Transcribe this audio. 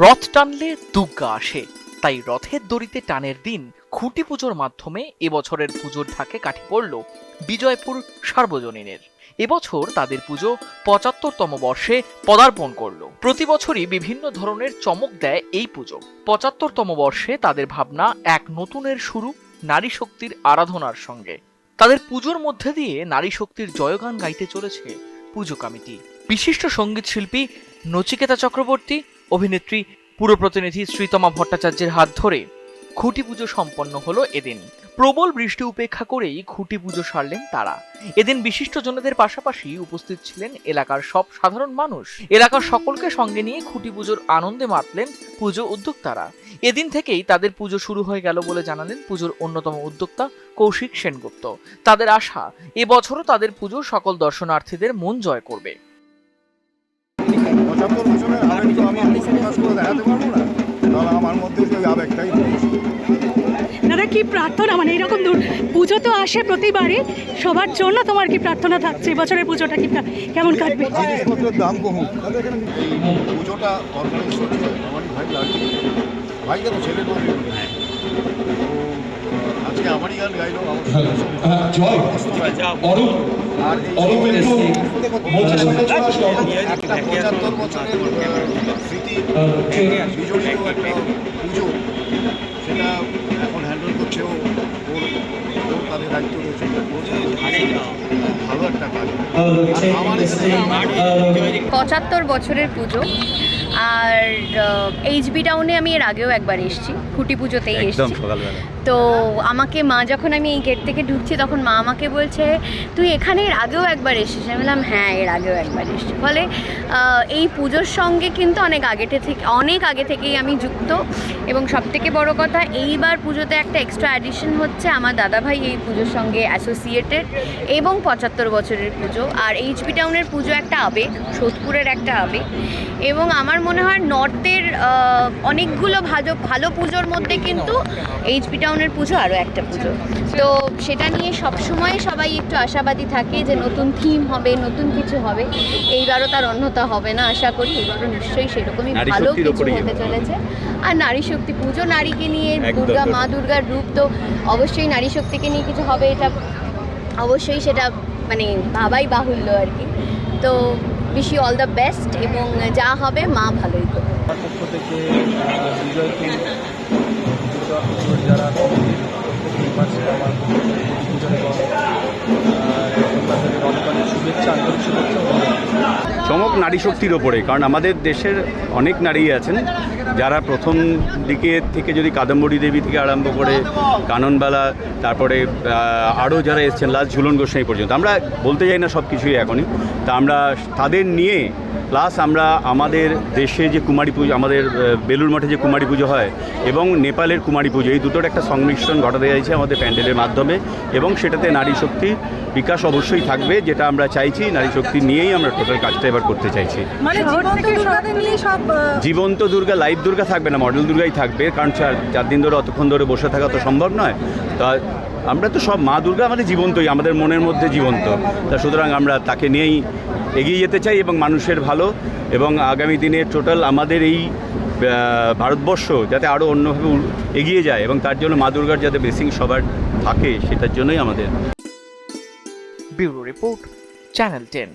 রথ টানলে দুগ্গা আসে। তাই রথের দড়িতে টানের দিন খুঁটি পুজোর মাধ্যমে এবছরের পুজোর ঢাকে কাঠি পড়ল বিজয়পুর সার্বজনীনের। এবছর তাদের পুজো পঁচাত্তরতম বর্ষে পদার্পণ করল। প্রতি বছরই বিভিন্ন ধরনের চমক দেয় এই পুজো। পঁচাত্তরতম বর্ষে তাদের ভাবনা এক নতুনের শুরু নারী শক্তির আরাধনার সঙ্গে। তাদের পুজোর মধ্যে দিয়ে নারী শক্তির জয়গান গাইতে চলেছে পুজো কমিটি। বিশিষ্ট সংগীত শিল্পী নচিকেতা চক্রবর্তী অভিনেত্রী পুরো প্রতিনিধি শ্রীতমা ভট্টাচার্যের হাত ধরে খুঁটি পুজো সম্পন্ন হলো এদিন। প্রবল বৃষ্টি উপেক্ষা করেই খুঁটি পুজো সারলেন তারা। এদিন বিশিষ্ট জনদের পাশাপাশি উপস্থিত ছিলেন এলাকার সব সাধারণ মানুষ। এলাকার সকলকে সঙ্গে নিয়ে খুঁটি পুজোর আনন্দে মাতলেন পুজো উদ্যোক্তারা। এদিন থেকেই তাদের পুজো শুরু হয়ে গেল বলে জানালেন পুজোর অন্যতম উদ্যোক্তা কৌশিক সেনগুপ্ত। তাদের আশা এবছরও তাদের পুজো সকল দর্শনার্থীদের মন জয় করবে পঁচাত্তর বছরের আবেগ তো আমি দেখাতে পারব না। তাহলে আমার মধ্যে ওই আবেগটাই দাদা কি প্রার্থনা? মানে এরকম দূর পুজো তো আসে প্রতিবারই সবার জন্য তোমার কি প্রার্থনা থাকছে? বছরের পুজোটা কি কেমন কাটবে? জিনিসপত্রের দাম কমুক। পুজোটা অর্গানাইজ করছে আমার ভাই লাগে ভাইকে তো আজকে আমারই গান গাইলো আমার সঙ্গে সঙ্গে জয়। অরূপ অরূপ একটু মঞ্চের সামনে চলে আসো, একটা পঁচাত্তর বছরের স্মৃতি বিজড়িত একটা পুজো সেটা এখন হ্যান্ডেল করছে ও ওর ওর তাদের দায়িত্ব রয়েছে ভালো একটা কাজ। আমার এখানে পঁচাত্তর বছরের পুজো। আর এইচবি টাউনে আমি এর আগেও একবার এসেছি। খুঁটি পুজোতেই এসেছি। তো আমাকে মা যখন আমি এই গেট থেকে ঢুকছি, তখন মা আমাকে বলছে, তুই এখানে এর আগেও একবার এসেছিস? আমি বললাম হ্যাঁ এর আগেও একবার এসেছি। ফলে এই পুজোর সঙ্গে কিন্তু অনেক আগে থেকে, অনেক আগে থেকেই আমি যুক্ত। এবং সবথেকে বড় কথা, এইবার পুজোতে একটা এক্সট্রা অ্যাডিশন হচ্ছে আমার দাদাভাই এই পুজোর সঙ্গে অ্যাসোসিয়েটেড এবং পঁচাত্তর বছরের পুজো। আর এইচবি টাউনের পুজো একটা আবেগ, সোদপুরের একটা আবেগ। এবং আমার মনে হয় নর্থের অনেকগুলো ভালো ভালো পুজোর মধ্যে কিন্তু এইচবি টাউনের পুজো আরও একটা পুজো। তো সেটা নিয়ে সবসময় সবাই একটু আশাবাদী থাকে যে নতুন থিম হবে নতুন কিছু হবে। এইবারও তার অন্যতা হবে না আশা করি এবারও নিশ্চয়ই সেরকমই ভালো কিছু হতে চলেছে। আর নারী শক্তি পুজো নারীকে নিয়ে দুর্গা মা দুর্গার রূপ তো অবশ্যই নারী শক্তিকে নিয়ে কিছু হবে এটা অবশ্যই সেটা মানে ভাবাই বাহুল্য আর কি। তো বেশি অল দ্য বেস্ট এবং যা হবে মা ভালোই করবে পক্ষ থেকে চমক নারী শক্তির ওপরে কারণ আমাদের দেশের অনেক নারী আছেন। যারা প্রথম দিকে থেকে যদি কাদম্বরী দেবী থেকে আরম্ভ করে কাননবালা তারপরে আরও যারা এসেছেন লাস্ট ঝুলন গোস্বাই পর্যন্ত আমরা বলতে যাই না সব কিছুই এখনই তা আমরা তাদের নিয়ে প্লাস আমরা আমাদের দেশে যে কুমারী পুজো আমাদের বেলুর মঠে যে কুমারী পুজো হয় এবং নেপালের কুমারী পুজো এই দুটোর একটা সংমিশ্রণ ঘটাতে চাইছে আমাদের প্যান্ডেলের মাধ্যমে এবং সেটাতে নারী শক্তি বিকাশ অবশ্যই থাকবে যেটা আমরা চাইছি নারী শক্তি নিয়েই আমরা টোটাল কাজটা এবার করতে চাইছি। মানে জীবন্ত দুর্গা লাইভ দুর্গা থাকবে না, মডেল দুর্গাই থাকবে, কারণ চার চার দিন ধরে অতক্ষণ ধরে বসে থাকা তো সম্ভব নয়। তা আমরা তো সব, মা দুর্গা আমাদের জীবন্তই, আমাদের মনের মধ্যে জীবন্ত। তা সুতরাং আমরা তাকে নিয়েই এগিয়ে যেতে চাই এবং মানুষের ভালো এবং আগামী দিনে টোটাল আমাদের এই ভারতবর্ষ যাতে আরও অন্যভাবে এগিয়ে যায় এবং তার জন্য মা দুর্গার যাতে বেসিং সবার থাকে, সেটার জন্যই আমাদের। Bureau report, channel ten.